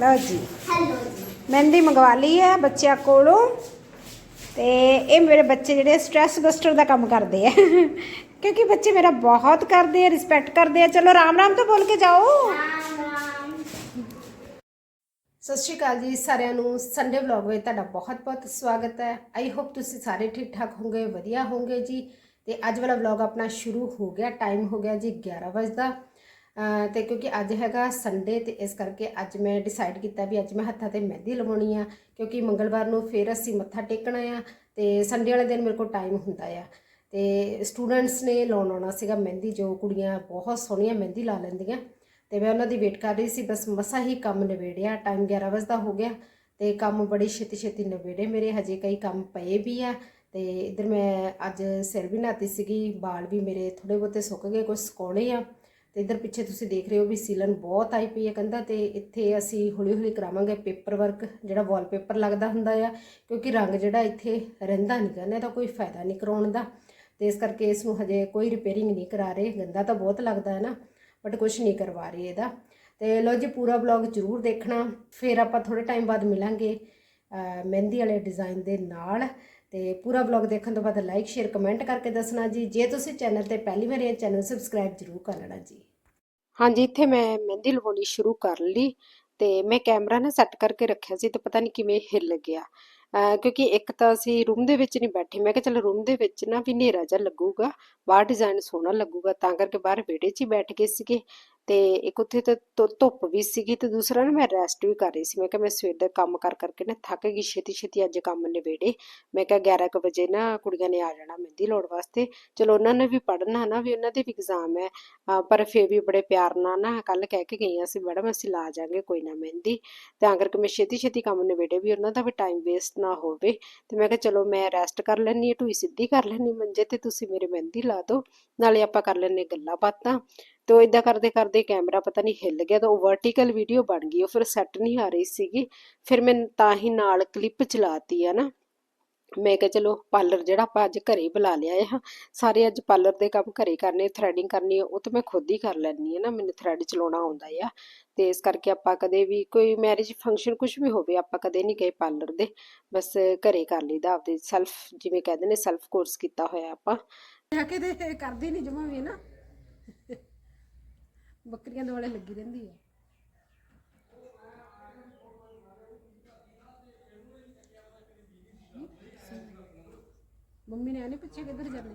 ਲਓ ਜੀ। ਹੈਲੋ ਜੀ। ਮਹਿੰਦੀ ਮੰਗਵਾ ਲਈ ਹੈ ਬੱਚਿਆਂ ਕੋਲੋਂ। ਤੇ ਇਹ ਮੇਰੇ ਬੱਚੇ ਜਿਹੜੇ ਸਟ੍ਰੈਸ ਬਸਟਰ ਦਾ ਕੰਮ ਕਰਦੇ ਆ। ਕਿਉਂਕਿ ਬੱਚੇ ਮੇਰਾ ਬਹੁਤ ਕਰਦੇ ਆ ਰਿਸਪੈਕਟ ਕਰਦੇ ਆ। ਚਲੋ ਰਾਮ ਰਾਮ ਤਾਂ ਬੋਲ ਕੇ ਜਾਓ। ਸਤਿ ਸ਼੍ਰੀ ਅਕਾਲ ਜੀ ਸਾਰਿਆਂ ਨੂੰ। ਸੰਡੇ ਵਲੌਗ ਵਿੱਚ ਤੁਹਾਡਾ ਬਹੁਤ-ਬਹੁਤ ਸਵਾਗਤ ਹੈ। ਆਈ ਹੋਪ ਤੁਸੀਂ ਸਾਰੇ ਠੀਕ ਠਾਕ ਹੋਵੋਗੇ ਵਧੀਆ ਹੋਵੋਗੇ ਜੀ। ਤੇ ਅੱਜ ਵਾਲਾ ਵਲੌਗ ਆਪਣਾ ਸ਼ੁਰੂ ਹੋ ਗਿਆ ਟਾਈਮ ਹੋ ਗਿਆ ਜੀ 11 ਵਜੇ ਦਾ। ਤੇ ਕਿਉਂਕਿ ਅੱਜ ਹੈਗਾ ਸੰਡੇ ਤੇ ਇਸ ਕਰਕੇ ਅੱਜ ਮੈਂ ਡਿਸਾਈਡ ਕੀਤਾ ਵੀ ਅੱਜ ਮੈਂ ਹੱਥਾਂ ਤੇ ਮਹਿੰਦੀ ਲਵਾਉਣੀ ਆ, ਕਿਉਂਕਿ ਮੰਗਲਵਾਰ ਨੂੰ ਫੇਰ ਅਸੀਂ ਮੱਥਾ ਟੇਕਣਾ ਆ ਤੇ ਸੰਡੇ ਵਾਲੇ ਦਿਨ ਮੇਰੇ ਕੋਲ ਟਾਈਮ ਹੁੰਦਾ ਆ। ਤੇ ਸਟੂਡੈਂਟਸ ਨੇ ਲਾਉਣ ਆਉਣਾ ਸੀਗਾ ਮਹਿੰਦੀ, ਜੋ ਕੁੜੀਆਂ ਬਹੁਤ ਸੋਹਣੀਆਂ ਮਹਿੰਦੀ ਲਾ ਲੈਂਦੀਆਂ। ਤੇ ਮੈਂ ਉਹਨਾਂ ਦੀ ਵੇਟ ਕਰ ਰਹੀ ਸੀ, ਬਸ ਮਸਾ ਹੀ ਕੰਮ ਨਿਬੇੜਿਆ ਟਾਈਮ 11 ਵਜੇ ਦਾ ਹੋ ਗਿਆ ਤੇ ਕੰਮ ਬੜੀ ਛੇਤੀ ਛੇਤੀ ਨਿਬੇੜੇ ਮੇਰੇ, ਹਜੇ ਕਈ ਕੰਮ ਪਏ ਵੀ ਆ। ਤੇ ਇਧਰ ਮੈਂ ਅੱਜ ਸਿਰ ਵੀ ਨਾਤੀ ਸੀਗੀ, ਵਾਲ ਵੀ ਮੇਰੇ ਥੋੜੇ ਬਹੁਤੇ ਸੁੱਕ ਗਏ ਕੁਝ ਸੁਕਾਉਣੇ ਆ। ਤੇ ਇਧਰ ਪਿੱਛੇ ਤੁਸੀਂ ਦੇਖ ਰਹੇ ਹੋ ਵੀ ਸੀਲਨ ਬਹੁਤ ਆਈ ਪਈ ਹੈ ਕੰਧਾਂ ਤੇ। ਇੱਥੇ ਅਸੀਂ ਹੌਲੀ ਹੌਲੀ ਕਰਾਵਾਂਗੇ ਪੇਪਰ ਵਰਕ ਜਿਹੜਾ ਵਾਲਪੇਪਰ ਲੱਗਦਾ ਹੁੰਦਾ ਆ, ਕਿਉਂਕਿ ਰੰਗ ਜਿਹੜਾ ਇੱਥੇ ਰਹਿੰਦਾ ਨਹੀਂ ਗਾ ਇਹਦਾ ਕੋਈ ਫਾਇਦਾ ਨਹੀਂ ਕਰਾਉਣ ਦਾ। ਤੇ ਇਸ ਕਰਕੇ ਇਸ ਨੂੰ ਹਜੇ ਕੋਈ ਰਿਪੇਅਰਿੰਗ ਨਹੀਂ ਕਰਾ ਰਹੇ, ਗੰਦਾ ਤਾਂ ਬਹੁਤ ਲੱਗਦਾ ਹੈ ਨਾ ਬਟ ਕੁਝ ਨਹੀਂ ਕਰਵਾ ਰਹੇ ਇਹਦਾ। ਤੇ ਲੋ ਜੀ, ਪੂਰਾ ਵਲੌਗ ਜ਼ਰੂਰ ਦੇਖਣਾ, ਫਿਰ ਆਪਾਂ ਥੋੜੇ ਟਾਈਮ ਬਾਅਦ ਮਿਲਾਂਗੇ ਮਹਿੰਦੀ ਵਾਲੇ ਡਿਜ਼ਾਈਨ ਦੇ ਨਾਲ। ਤੇ ਪੂਰਾ ਵਲੌਗ ਦੇਖਣ ਤੋਂ ਬਾਅਦ ਲਾਈਕ ਸ਼ੇਅਰ ਕਮੈਂਟ ਕਰਕੇ ਦੱਸਣਾ ਜੀ। ਜੇ ਤੁਸੀਂ ਚੈਨਲ ਤੇ ਪਹਿਲੀ ਵਾਰ ਇਹ ਚੈਨਲ ਸਬਸਕ੍ਰਾਈਬ ਜ਼ਰੂਰ ਕਰ ਲੈਣਾ ਜੀ। ਹਾਂਜੀ, ਇੱਥੇ ਮੈਂ ਮਹਿੰਦੀ ਲਵਾਉਣੀ ਸ਼ੁਰੂ ਕਰ ਲਈ ਤੇ ਮੈਂ ਕੈਮਰਾ ਨਾ ਸੈੱਟ ਕਰਕੇ ਰੱਖਿਆ ਸੀ ਤੇ ਪਤਾ ਨਹੀਂ ਕਿਵੇਂ ਹਿੱਲ ਗਿਆ। ਕਿਉਂਕਿ ਇੱਕ ਤਾਂ ਅਸੀਂ ਰੂਮ ਦੇ ਵਿੱਚ ਨਹੀਂ ਬੈਠੇ। ਮੈਂ ਕਿਹਾ ਚਲ ਰੂਮ ਦੇ ਵਿੱਚ ਨਾ ਵੀ ਹਨੇਰਾ ਜਿਹਾ ਲੱਗੂਗਾ, ਬਾਹਰ ਡਿਜ਼ਾਈਨ ਸੋਹਣਾ ਲੱਗੂਗਾ, ਤਾਂ ਕਰਕੇ ਬਾਹਰ ਵਿਹੜੇ 'ਚ ਹੀ ਬੈਠ ਗਏ ਸੀਗੇ। ਤੇ ਇੱਕ ਉੱਥੇ ਤੇ ਧੁੱਪ ਵੀ ਸੀਗੀ ਤੇ ਦੂਸਰਾ ਨਾ ਮੈਂ ਰੈਸਟ ਵੀ ਕਰ ਰਹੀ ਸੀ। ਮੈਂ ਕਿਹਾ ਮੈਂ ਸਵੇਰ ਦਾ ਕੰਮ ਕਰ ਕਰਕੇ ਨਾ ਥੱਕ ਗਈ ਛੇਤੀ ਛੇਤੀ ਅੱਜ ਕੰਮ ਨਿਬੇੜੇ। ਮੈਂ ਕਿਹਾ 11 ਵਜੇ ਨਾ ਕੁੜੀਆਂ ਨੇ ਆ ਜਾਣਾ ਮਹਿੰਦੀ ਲਾਉਣ ਵਾਸਤੇ। ਚਲੋ ਉਹਨਾਂ ਨੇ ਵੀ ਪੜ੍ਹਨਾ ਨਾ ਵੀ ਉਹਨਾਂ ਦੇ ਵੀ ਐਗਜ਼ਾਮ ਹੈ। ਪਰ ਫੇਰ ਵੀ ਬੜੇ ਪਿਆਰ ਨਾਲ ਨਾ ਕੱਲ ਕਹਿ ਕੇ ਗਈਆਂ ਸੀ, ਮੈਡਮ, ਅਸੀਂ ਲਾ ਜਾਾਂਗੇ, ਕੋਈ ਨਾ ਮਹਿੰਦੀ। ਤਾਂ ਕਰਕੇ ਮੈਂ ਛੇਤੀ ਛੇਤੀ ਕੰਮ ਨਿਬੇੜੇ ਵੀ ਉਹਨਾਂ ਦਾ ਵੀ ਟਾਈਮ ਵੇਸਟ ਨਾ ਹੋਵੇ। ਤੇ ਮੈਂ ਕਿਹਾ ਚਲੋ ਮੈਂ ਰੈਸਟ ਕਰ ਲੈਣੀ ਹੈ ਢੂਈ ਸਿੱਧੀ ਕਰ ਲੈਣੀ ਮੰਜੇ ਤੇ, ਤੁਸੀਂ ਮੇਰੇ ਮਹਿੰਦੀ ਲਾ ਦਿਓ। ਨਾਲੇ ਆਪਾਂ ਕਰ ਲੈਣੇ ਗੱਲਾਂ ਬਾਤਾਂ ਤੋ ਇਦਾਂ ਕਰਦੇ ਕਰਦੇ ਕੈਮਰਾ ਪਤਾ ਨਹੀਂ ਹਿੱਲ ਗਿਆ ਤਾਂ ਉਹ ਵਰਟੀਕਲ ਵੀਡੀਓ ਬਣ ਗਈ, ਉਹ ਫਿਰ ਸੈੱਟ ਨਹੀਂ ਆ ਰਹੀ ਸੀਗੀ। ਫਿਰ ਮੈਂ ਤਾਂ ਹੀ ਨਾਲ ਕਲਿੱਪ ਚਲਾਤੀ ਆ ਨਾ। ਮੈਂ ਕਿਹਾ ਚਲੋ ਪਾਰਲਰ ਜਿਹੜਾ ਆਪਾਂ ਅੱਜ ਘਰੇ ਬੁਲਾ ਲਿਆ ਆ ਸਾਰੇ ਅੱਜ ਪਾਰਲਰ ਦੇ ਕੰਮ ਘਰੇ ਕਰਨੇ ਥ੍ਰੈਡਿੰਗ ਕਰਨੀ ਉਹ ਤਾਂ ਮੈਂ ਖੁਦ ਹੀ ਕਰ ਲੈਣੀ ਆ ਨਾ, ਮੈਨੂੰ ਥਰੈਡ ਚਲਾਉਣਾ ਆਉਂਦਾ ਆ। ਤੇ ਇਸ ਕਰਕੇ ਆਪਾਂ ਕਦੇ ਵੀ ਕੋਈ ਮੈਰਿਜ ਫੰਕਸ਼ਨ ਕੁਝ ਵੀ ਹੋਵੇ, ਆਪਾਂ ਕਦੇ ਨਹੀਂ ਗਏ ਪਾਰਲਰ ਦੇ। ਬਸ ਘਰੇ ਕਰ ਲਈਦਾ ਆਪਦੇ ਸੈਲਫ ਜਿਵੇਂ ਕਹਿੰਦੇ ਨੇ ਸੈਲਫ ਕੋਰਸ ਕੀਤਾ ਹੋਇਆ ਆਪਾਂ। ਜਾ ਕੇ ਤੇ ਕਰਦੀ ਨਹੀਂ ਜਮਾ ਵੀ ਨਾ। ਬੱਕਰੀਆਂ ਦੇ ਵਾਲੇ ਲੱਗੀ ਰਹਿੰਦੀ ਹੈ। ਮੰਮੀ ਨੇ ਆਨੇ ਪਿੱਛੇ ਕਿੱਧਰ ਚੱਲੀ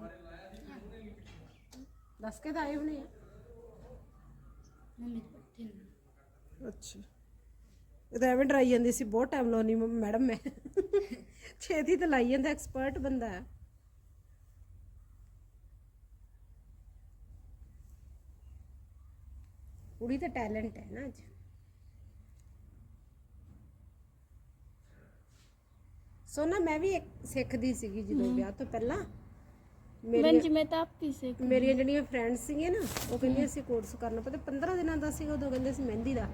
ਦੱਸ ਕੇ ਤਾਂ ਆਏ ਹੋਣੇ ਆ। ਮੰਮੀ ਨੂੰ। ਅੱਛਾ। ਇਹ ਤਾਂ ਐਵੇਂ ਡਰਾਈ ਜਾਂਦੀ ਸੀ ਬਹੁਤ ਟਾਈਮ ਲਾਉਣੀ ਮੈਡਮ ਮੈਂ। ਛੇਤੀ ਤੇ ਲਾਈ ਜਾਂਦਾ ਐਕਸਪਰਟ ਬੰਦਾ ਹੈ। ਕੁੜੀ ਤਾਂ ਟੈਲੈਂਟ ਹੈ ਨਾ ਅੱਜ। ਸੋਨਾ ਮੈਂ ਵੀ ਇੱਕ ਸਿੱਖਦੀ ਸੀਗੀ ਜਦੋਂ ਵਿਆਹ ਤੋਂ ਪਹਿਲਾਂ। ਮੈਂ ਤਾਂ ਆਪੀ ਸੇ ਮੇਰੀਆਂ ਜਿਹੜੀਆਂ ਫਰੈਂਡਸ ਸੀਗੀਆਂ ਨਾ ਉਹ ਕਹਿੰਦੀਆਂ ਸੀ ਕੋਰਸ ਕਰਨਾ ਪਤਾ 15 ਦਿਨਾਂ ਦਾ ਸੀ ਉਦੋਂ ਕਹਿੰਦੇ ਸੀ ਮਹਿੰਦੀ ਦਾ।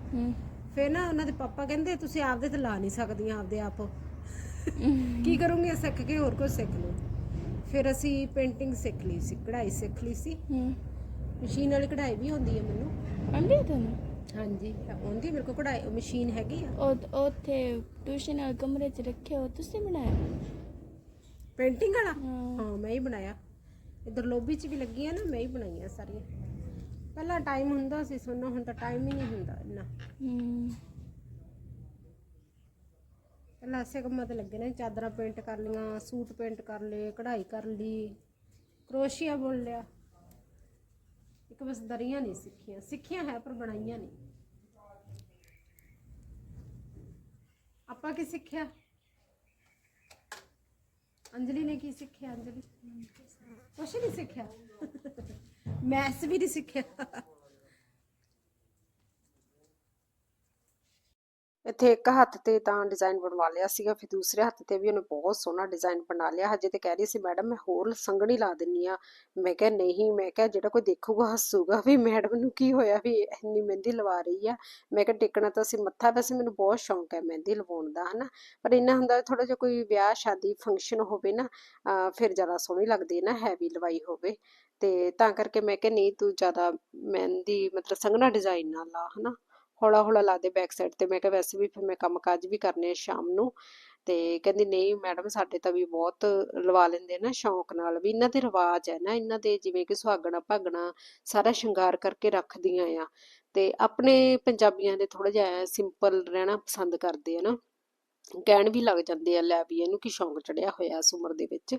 ਫਿਰ ਨਾ ਉਹਨਾਂ ਦੇ ਪਾਪਾ ਕਹਿੰਦੇ ਤੁਸੀਂ ਆਪਦੇ ਤੇ ਲਾ ਨਹੀਂ ਸਕਦੀਆਂ ਆਪਦੇ ਆਪ ਕੀ ਕਰੋਗੇ ਸਿੱਖ ਕੇ ਹੋਰ ਕੁਝ ਸਿੱਖ ਲਓ ਫਿਰ ਅਸੀਂ ਪੇਂਟਿੰਗ ਸਿੱਖ ਲਈ ਸੀ ਕਢਾਈ ਸਿੱਖ ਲਈ ਸੀ। ਮਸ਼ੀਨ ਵਾਲੀ ਕਢਾਈ ਵੀ ਹੁੰਦੀ ਹੈ ਮੈਨੂੰ। ਅੰਡੇ ਤੁਹਾਨੂੰ? ਹਾਂਜੀ ਆਉਂਦੀ ਮੇਰੇ ਕੋਲ ਕਢਾਈ ਮਸ਼ੀਨ ਹੈਗੀ ਆ। ਉਹ ਉੱਥੇ ਟਿਊਸ਼ਨ ਵਾਲੇ ਕਮਰੇ 'ਚ ਰੱਖਿਆ ਉਹ ਤੁਸੀਂ ਬਣਾਇਆ? ਪੇਂਟਿੰਗ ਵਾਲਾ? ਹਾਂ। ਮੈਂ ਹੀ ਬਣਾਇਆ। ਇਧਰ ਲੋਬੀ 'ਚ ਵੀ ਲੱਗੀਆਂ ਨਾ ਮੈਂ ਹੀ ਬਣਾਈਆਂ ਸਾਰੀਆਂ। ਪਹਿਲਾਂ ਟਾਈਮ ਹੁੰਦਾ ਸੀ ਸੁਣਨਾ ਹੁਣ ਤਾਂ ਟਾਈਮ ਹੀ ਨਹੀਂ ਹੁੰਦਾ ਇੰਨਾ। ਹੂੰ। ਪਹਿਲਾਂ ਐਸੇ ਕੰਮਾਂ ਤੇ ਲੱਗੇ ਨੇ ਚਾਦਰਾਂ ਪੇਂਟ ਕਰ ਲੀਆਂ ਸੂਟ ਪੇਂਟ ਕਰ ਲਏ ਕਢਾਈ ਕਰ ਲਈ ਕਰੋਸ਼ੀਆ ਬੁਣ ਲਿਆ। ਇੱਕ ਬਸ ਦਰੀਆਂ ਨਹੀਂ ਸਿੱਖੀਆਂ ਸਿੱਖੀਆਂ ਹੈ ਪਰ ਬਣਾਈਆਂ ਨਹੀਂ। ਆਪਾਂ ਕੀ ਸਿੱਖਿਆ? ਅੰਜਲੀ ਨੇ ਕੀ ਸਿੱਖਿਆ, ਅੰਜਲੀ? ਕੁਛ ਨਹੀਂ ਸਿੱਖਿਆ। ਮੈਥਸ ਵੀ ਨਹੀਂ ਸਿੱਖਿਆ। ਇੱਥੇ ਇੱਕ ਹੱਥ ਤੇ ਤਾਂ ਡਿਜ਼ਾਈਨ ਬਣਵਾ ਲਿਆ ਸੀਗਾ, ਫਿਰ ਦੂਸਰੇ ਹੱਥ ਤੇ ਵੀ ਉਹਨੇ ਬਹੁਤ ਸੋਹਣਾ ਡਿਜ਼ਾਈਨ ਬਣਾ ਲਿਆ। ਹਜੇ ਤੇ ਕਹਿ ਰਹੀ ਸੀ, ਮੈਡਮ, ਮੈਂ ਹੋਰ ਸੰਘਣੀ ਲਾ ਦਿੰਨੀ ਆ। ਮੈਂ ਕਿਹਾ, ਨਹੀਂ, ਮੈਂ ਕਿਹਾ, ਜਿਹੜਾ ਕੋਈ ਦੇਖੂਗਾ, ਹੱਸੂਗਾ ਵੀ, ਮੈਡਮ, ਨੂੰ ਕੀ ਹੋਇਆ ਵੀ ਇੰਨੀ ਮਹਿੰਦੀ ਲਵਾ ਰਹੀ ਆ? ਮੈਂ ਕਿਹਾ, ਟਿਕਣਾ ਤਾਂ ਸੀ ਮੱਥਾ। ਵੈਸੇ ਮੈਨੂੰ ਬਹੁਤ ਸ਼ੌਂਕ ਹੈ ਮਹਿੰਦੀ ਲਵਾਉਣ ਦਾ, ਹਨਾ? ਪਰ ਇੰਨਾ ਹੁੰਦਾ ਥੋੜਾ ਜਿਹਾ ਕੋਈ ਵਿਆਹ, ਸ਼ਾਦੀ ਫੰਕਸ਼ਨ ਹੋਵੇ ਨਾ ਫਿਰ ਜ਼ਿਆਦਾ ਸੋਹਣੀ ਲੱਗਦੀ ਹੈ ਨਾ ਹੈਵੀ ਲਵਾਈ ਹੋਵੇ। ਤੇ ਤਾਂ ਕਰਕੇ ਮੈਂ ਕਿਹਾ, ਨਹੀਂ, ਤੂੰ ਜ਼ਿਆਦਾ ਮਹਿੰਦੀ, ਮਤਲਬ ਸੰਘਣਾ ਡਿਜ਼ਾਈਨ ਨਾਲ ਲਾ, ਹਨਾ? ਹੌਲਾ ਹੌਲਾ ਲਾ ਦੇ ਬੈਕ ਸਾਈਡ ਤੇ। ਮੈਂ ਕਿਹਾ ਵੈਸੇ ਵੀ ਫਿਰ ਮੈਂ ਕੰਮ ਕਾਜ ਵੀ ਕਰਨੇ ਆ ਸ਼ਾਮ ਨੂੰ। ਤੇ ਕਹਿੰਦੀ ਨਹੀਂ ਮੈਡਮ ਸਾਡੇ ਤਾਂ ਵੀ ਬਹੁਤ ਲਵਾ ਲੈਂਦੇ ਨਾ ਸ਼ੌਂਕ ਨਾਲ। ਵੀ ਇਹਨਾਂ ਦੇ ਰਿਵਾਜ ਹੈ ਨਾ, ਇਹਨਾਂ ਦੇ ਜਿਵੇਂ ਕਿ ਸੁਹਾਗਣਾ ਭਾਗਣਾ ਸਾਰਾ ਸ਼ਿੰਗਾਰ ਕਰਕੇ ਰੱਖਦੀਆਂ ਆ। ਤੇ ਆਪਣੇ ਪੰਜਾਬੀਆਂ ਦੇ ਥੋੜਾ ਜਿਹਾ ਸਿੰਪਲ ਰਹਿਣਾ ਪਸੰਦ ਕਰਦੇ ਆ ਨਾ। ਕਹਿਣ ਵੀ ਲੱਗ ਜਾਂਦੇ ਆ ਲੈ ਵੀ ਇਹਨੂੰ ਕੀ ਸ਼ੌਂਕ ਚੜਿਆ ਹੋਇਆ ਇਸ ਉਮਰ ਦੇ ਵਿੱਚ।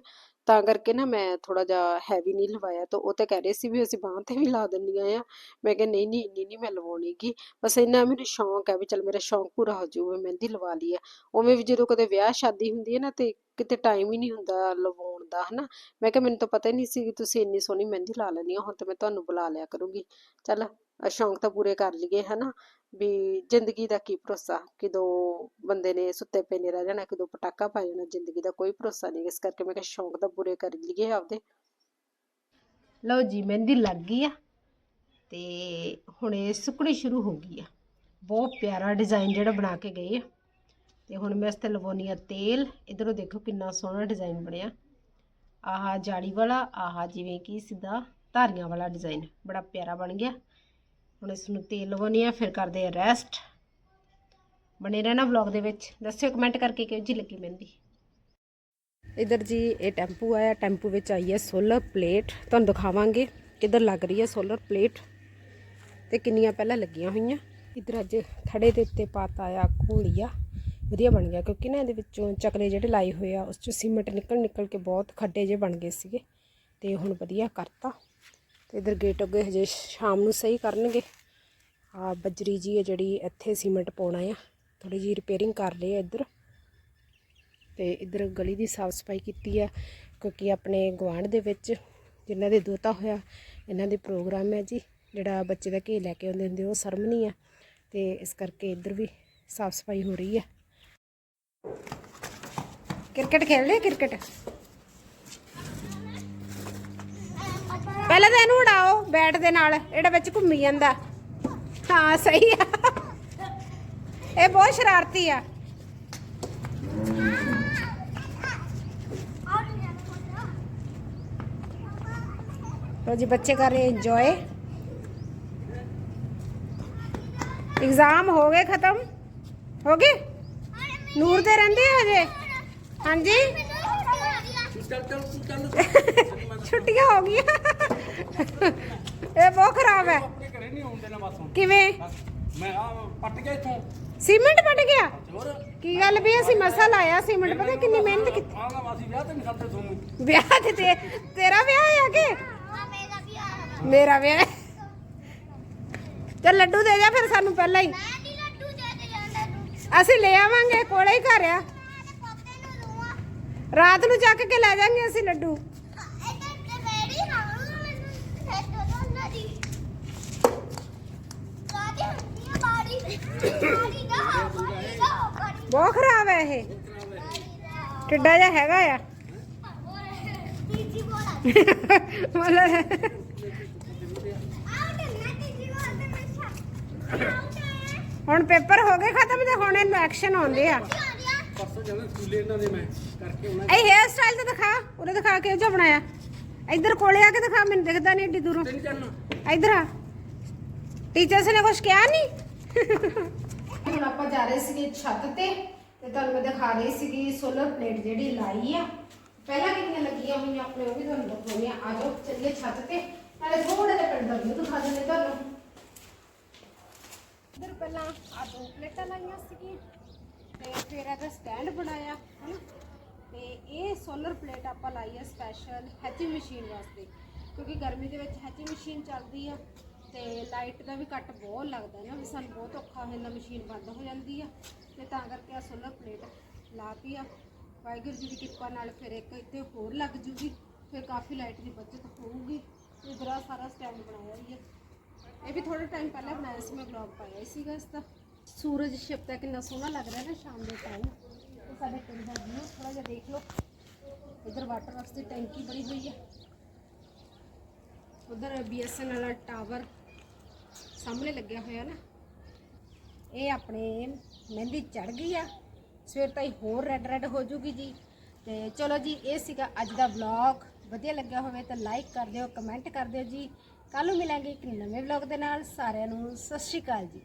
ਤਾਂ ਕਰਕੇ ਨਾ ਮੈਂ ਥੋੜਾ ਜਿਹਾ ਹੈਵੀ ਨਹੀਂ ਲਵਾਇਆ ਤਾਂ ਉਹ ਤਾਂ ਕਹਿ ਰਹੇ ਸੀ ਵੀ ਅਸੀਂ ਬਾਂਹ ਤੇ ਵੀ ਲਾ ਦਿੰਦੀਆਂ ਆ। ਮੈਂ ਕਿਹਾ ਨਹੀਂ ਨਹੀਂ, ਇੰਨੀ ਨਹੀਂ ਮੈਂ ਲਵਾਉਣੀ ਗੀ ਬਸ ਇੰਨਾ ਮੈਨੂੰ ਸ਼ੌਂਕ ਹੈ ਵੀ ਚਲ ਮੇਰਾ ਸ਼ੌਂਕ ਪੂਰਾ ਹੋ ਜਾਊ ਮਹਿੰਦੀ ਲਵਾ ਲਈ ਆ। ਉਵੇਂ ਵੀ ਜਦੋਂ ਕਦੇ ਵਿਆਹ ਸ਼ਾਦੀ ਹੁੰਦੀ ਹੈ ਨਾ ਤੇ ਕਿਤੇ ਟਾਈਮ ਹੀ ਨਹੀਂ ਹੁੰਦਾ ਲਵਾਉਣ ਦਾ, ਹਨਾ? ਮੈਂ ਕਿਹਾ ਮੈਨੂੰ ਤਾਂ ਪਤਾ ਹੀ ਨਹੀਂ ਸੀ ਕਿ ਤੁਸੀਂ ਇੰਨੀ ਸੋਹਣੀ ਮਹਿੰਦੀ ਲਾ ਲੈਣੀ ਆ ਹੁਣ ਤਾਂ ਮੈਂ ਤੁਹਾਨੂੰ ਬੁਲਾ ਲਿਆ ਕਰੂੰਗੀ। ਚੱਲ ਸ਼ੌਂਕ ਤਾਂ ਪੂਰੇ ਕਰ ਲਈਏ, ਹਨਾ? ਵੀ ਜ਼ਿੰਦਗੀ ਦਾ ਕੀ ਭਰੋਸਾ? ਕਦੋਂ ਬੰਦੇ ਨੇ ਸੁੱਤੇ ਪਏ ਨੇ ਰਹਿ ਜਾਣਾ ਕਦੋਂ ਪਟਾਕਾ ਪਾ ਜਾਣਾ, ਜ਼ਿੰਦਗੀ ਦਾ ਕੋਈ ਭਰੋਸਾ ਨਹੀਂ। ਇਸ ਕਰਕੇ ਮੈਂ ਕਿਹਾ ਸ਼ੌਂਕ ਤਾਂ ਪੂਰੇ ਕਰ ਲਈਏ ਆਪਦੇ। ਲਓ ਜੀ, ਮਹਿੰਦੀ ਲੱਗ ਗਈ ਆ ਤੇ ਹੁਣ ਇਹ ਸੁੱਕਣੀ ਸ਼ੁਰੂ ਹੋ ਗਈ ਆ। ਬਹੁਤ ਪਿਆਰਾ ਡਿਜ਼ਾਈਨ ਜਿਹੜਾ ਬਣਾ ਕੇ ਗਏ ਆ। ਤੇ ਹੁਣ ਮੈਂ ਇਸ ਤੇ ਲਵਾਉਣੀ ਆ ਤੇਲ। ਇਧਰੋਂ ਦੇਖੋ ਕਿੰਨਾ ਸੋਹਣਾ ਡਿਜ਼ਾਈਨ ਬਣਿਆ। ਆਹ ਜਾਲੀ ਵਾਲਾ, ਆਹ ਜਿਵੇਂ ਕਿ ਸਿੱਧਾ ਧਾਰੀਆਂ ਵਾਲਾ ਡਿਜ਼ਾਈਨ ਬੜਾ ਪਿਆਰਾ ਬਣ ਗਿਆ। ਹੁਣ ਇਸ ਨੂੰ ਤੇਲ ਲਵਾਉਣੀ ਆ, ਫਿਰ ਕਰਦੇ ਆ ਰੈਸਟ ਬਣੇ ਰਹਿਣਾ ਵਲੌਗ ਦੇ ਵਿੱਚ। ਦੱਸਿਓ ਕਮੈਂਟ ਕਰਕੇ ਕਿਹੋ ਜਿਹੀ ਲੱਗੀ ਮਹਿੰਦੀ। ਇਧਰ ਜੀ, ਇਹ ਟੈਂਪੂ ਆਇਆ ਟੈਂਪੂ ਵਿੱਚ ਆਈ ਹੈ ਸੋਲਰ ਪਲੇਟ ਤੁਹਾਨੂੰ ਦਿਖਾਵਾਂਗੇ ਕਿੱਧਰ ਲੱਗ ਰਹੀ ਹੈ ਸੋਲਰ ਪਲੇਟ ਤੇ ਕਿੰਨੀਆਂ ਪਹਿਲਾਂ ਲੱਗੀਆਂ ਹੋਈਆਂ। ਇਧਰ ਅੱਜ ਥੜੇ ਦੇ ਉੱਤੇ ਪਾਤਾ ਆ ਘੋਲੀਆ। ਵਧੀਆ ਬਣ ਗਿਆ ਕਿਉਂਕਿ ਨਾ ਇਹਦੇ ਵਿੱਚੋਂ ਚਕਲੇ ਜਿਹੜੇ ਲਾਏ ਹੋਏ ਆ, ਉਸ ਚੋਂ ਸੀਮੈਂਟ ਨਿਕਲ ਨਿਕਲ ਕੇ ਬਹੁਤ ਖੱਡੇ ਜੇ ਬਣ ਗਏ ਸੀਗੇ ਤੇ ਹੁਣ ਵਧੀਆ ਕਰਤਾ। ਤੇ ਇਧਰ ਗੇਟ ਅੱਗੇ ਹਜੇ ਸ਼ਾਮ ਨੂੰ ਸਹੀ ਕਰਨਗੇ। ਆ ਬਜਰੀ ਜੀ ਹੈ ਜਿਹੜੀ ਇੱਥੇ ਸੀਮੈਂਟ ਪਾਉਣਾ ਆ ਥੋੜੀ ਜੀ ਰਿਪੇਅਰਿੰਗ ਕਰ ਰਹੇ ਆ ਇੱਧਰ। ਤੇ ਇੱਧਰ ਗਲੀ ਦੀ ਸਾਫ਼ ਸਫ਼ਾਈ ਕੀਤੀ ਆ ਕਿਉਂਕਿ ਆਪਣੇ ਗੁਆਂਢ ਦੇ ਵਿੱਚ ਜਿਨ੍ਹਾਂ ਦੇ ਦੋਤਾ ਹੋਇਆ, ਇਹਨਾਂ ਦੇ ਪ੍ਰੋਗਰਾਮ ਹੈ ਜੀ, ਜਿਹੜਾ ਬੱਚੇ ਦਾ ਘੇ ਲੈ ਕੇ ਆਉਂਦੇ ਹੁੰਦੇ ਉਹ ਸਰਮਨੀ ਆ। ਤੇ ਇਸ ਕਰਕੇ ਇੱਧਰ ਵੀ ਸਾਫ਼ ਸਫ਼ਾਈ ਹੋ ਰਹੀ ਹੈ ਆ ਕ੍ਰਿਕਟ ਖੇਡਦੇ ਕ੍ਰਿਕਟ? ਪਹਿਲਾਂ ਤਾਂ ਇਹਨੂੰ ਉਡਾਓ, ਬੈਟ ਦੇ ਨਾਲ ਜਿਹੜਾ ਵਿੱਚ ਘੁੰਮੀ ਜਾਂਦਾ। ਹਾਂ, ਸਹੀ ਆ। ਇਹ ਬਹੁਤ ਸ਼ਰਾਰਤੀ ਆ। ਲੋ ਜੀ, ਬੱਚੇ ਕਰ ਰਹੇ ਇੰਜੋਏ ਐਗਜ਼ਾਮ ਹੋ ਗਏ, ਖਤਮ? ਹੋ ਗਏ? ਨੂਰ ਦੇ ਰਹਿੰਦੇ ਆ ਹਜੇ? ਹਾਂਜੀ? ਛੁੱਟੀਆਂ ਹੋ ਗਈਆਂ। ਇਹ ਬਹੁਤ ਖਰਾਬ ਹੈ। ਆਪਣੇ ਘਰੇ ਨਹੀਂ ਆਉਣ ਦੇਣਾ ਬਸ ਹੁਣ। ਕਿਵੇਂ? ਮੈਂ ਆ ਪੱਟ ਗਿਆ ਇਥੋਂ। ਸੀਮੈਂਟ ਪਟ ਗਿਆ? ਹੋਰ। ਕੀ ਗੱਲ ਵੀ ਅਸੀਂ ਮਸਾ ਲਾਇਆ ਸੀਮੈਂਟ? ਪਤਾ ਕਿੰਨੀ ਮਿਹਨਤ ਕੀਤੀ। ਆਹ ਨਾ ਵਾਸੀ ਵਿਆਹ ਤੇ ਨਹੀਂ ਕਰਦੇ ਤੁਹਾਨੂੰ ਵਿਆਹ ਤੇ ਤੇ ਤੇਰਾ ਵਿਆਹ ਆ ਕਿ? ਮੇਰਾ ਵਿਆਹ ਹੈ। ਚੱਲ ਲੱਡੂ ਦੇ ਜਾ ਫਿਰ ਸਾਨੂੰ ਪਹਿਲਾਂ ਹੀ। ਅਸੀਂ ਲੈ ਆਵਾਂਗੇ ਕੋਲੇ ਹੀ ਘਰ ਆ। ਰਾਤ ਨੂੰ ਚੱਕ ਕੇ ਲੈ ਜਾਾਂਗੇ ਅਸੀਂ ਲੱਡੂ। ਬਹੁਤ ਖਰਾਬ ਹੈ ਇਹ। ਟਿੱਡਾ ਜਿਹਾ ਹੈਗਾ ਆ। ਮਤਲਬ ਹੁਣ ਪੇਪਰ ਹੋ ਗਏ ਖਤਮ ਤੇ ਹੁਣ ਇਹਨੂੰ ਐਕਸ਼ਨ ਆਉਂਦੇ ਆ। ਪਰਸੋਂ ਜਾਣਾ ਸਕੂਲੇ ਇਹਨਾਂ ਦੇ ਮੈਂ ਕਰਕੇ ਆਉਣਾ। ਇਹ ਹੇਅਰ ਸਟਾਈਲ ਤੇ ਦਿਖਾ ਉਹਨੇ ਦਿਖਾ ਕੇ ਜੋ ਬਣਾਇਆ। ਇੱਧਰ ਕੋਲੇ ਆ ਕੇ ਦਿਖਾ ਮੈਨੂੰ ਦਿਖਦਾ ਨਹੀਂ ਏਡੀ ਦੂਰੋਂ। ਨਹੀਂ ਜਾਣਾ ਇੱਧਰ ਆ। ਟੀਚਰਸ ਨੇ ਕੁਝ ਕਿਹਾ ਨਹੀਂ ਹੁਣ ਆਪਾਂ ਜਾ ਰਹੇ ਸੀਗੇ ਛੱਤ ਤੇ ਤੇ ਤੁਹਾਨੂੰ ਮੈਂ ਦਿਖਾ ਰਹੀ ਸੀਗੀ ਸੋਲਰ ਪਲੇਟ ਜਿਹੜੀ ਲਾਈ ਆ। ਪਹਿਲਾਂ ਕਿੰਨੀਆਂ ਲੱਗੀਆਂ ਹੋਈਆਂ ਆਪਣੇ ਉਹ ਵੀ ਤੁਹਾਨੂੰ ਦਿਖਾਉਣੀ ਆ। ਆ ਜਾਓ ਚੱਲੀਏ ਛੱਤ ਤੇ। ਨਾਲੇ ਥੋੜਾ ਜਿਹਾ ਪਿੰਡ ਦਾ ਵੀ ਦਿਖਾ ਦਿੰਦੇ ਤੁਹਾਨੂੰ। ਇੱਧਰ ਪਹਿਲਾਂ ਆ ਦੋ ਪਲੇਟਾਂ ਲਾਈਆਂ ਸੀਗੀ ਤੇ ਫਿਰ ਇਹਦਾ ਸਟੈਂਡ ਬਣਾਇਆ, ਹਨਾ? ਤੇ ਇਹ ਸੋਲਰ ਪਲੇਟ ਆਪਾਂ ਲਾਈ ਹੈ ਸਪੈਸ਼ਲ ਹੈਚਿੰਗ ਮਸ਼ੀਨ ਵਾਸਤੇ, ਕਿਉਂਕਿ ਗਰਮੀ ਦੇ ਵਿੱਚ ਹੈਚਿੰਗ ਮਸ਼ੀਨ ਚੱਲਦੀ ਆ ਤੇ ਲਾਈਟ ਦਾ ਵੀ ਕੱਟ ਬਹੁਤ ਲੱਗਦਾ ਨਾ, ਵੀ ਸਾਨੂੰ ਬਹੁਤ ਔਖਾ ਹੋ ਜਾਂਦਾ ਮਸ਼ੀਨ ਬੰਦ ਹੋ ਜਾਂਦੀ ਆ। ਤੇ ਤਾਂ ਕਰਕੇ ਆ ਸੋਲਰ ਪਲੇਟ ਲਾਤੀ ਆ। ਵਾਹਿਗੁਰੂ ਜੀ ਦੀ ਕਿਰਪਾ ਨਾਲ ਫਿਰ ਇੱਕ ਇੱਥੇ ਹੋਰ ਲੱਗ ਜੂਗੀ, ਫਿਰ ਕਾਫੀ ਲਾਈਟ ਦੀ ਬਚਤ ਹੋਊਗੀ। ਇਧਰ ਆ ਸਾਰਾ ਸਟੈਂਡ ਬਣਾਇਆ ਹੀ ਹੈ ਇਹ ਵੀ ਥੋੜਾ ਟਾਈਮ ਪਹਿਲਾਂ ਬਣਾਇਆ ਸੀ, ਮੈਂ ਵਲੌਗ ਪਾਇਆ ਸੀਗਾ ਇਸ ਦਾ। ਸੂਰਜ ਛਿਪਦਾ ਕਿੰਨਾ ਸੋਹਣਾ ਲੱਗ ਰਿਹਾ ਨਾ ਸ਼ਾਮ ਦੇ ਟਾਈਮ ਇਹ ਸਾਡੇ ਪਿੰਡ ਦਾ ਵਿਊ ਥੋੜਾ ਜਿਹਾ ਦੇਖ ਲਓ। ਇਧਰ ਵਾਟਰ ਵਰਕਸ ਦੀ ਟੈਂਕੀ ਬਣੀ ਹੋਈ ਹੈ। ਉਧਰ ਬੀਐਸਐਨ ਵਾਲਾ ਟਾਵਰ ਸਾਹਮਣੇ ਲੱਗਿਆ ਹੋਇਆ ਨਾ। ਇਹ ਆਪਣੇ ਮਹਿੰਦੀ ਚੜ ਗਈ ਆ। ਸਵੇਰ ਤਾਈਂ ਹੋਰ ਰੈੱਡ ਰੈੱਡ ਹੋ ਜੂਗੀ ਜੀ। ਤੇ ਚਲੋ ਜੀ, ਇਹ ਸੀਗਾ ਅੱਜ ਦਾ ਵਲੌਗ ਵਧੀਆ ਲੱਗਿਆ ਹੋਵੇ ਤਾਂ ਲਾਈਕ ਕਰ ਦਿਓ ਕਮੈਂਟ ਕਰ ਦਿਓ ਜੀ। ਕੱਲ ਨੂੰ ਮਿਲਾਂਗੇ ਇੱਕ ਨਵੇਂ ਵਲੌਗ ਦੇ ਨਾਲ ਸਾਰਿਆਂ ਨੂੰ ਸਤਿ ਸ਼੍ਰੀ ਅਕਾਲ ਜੀ।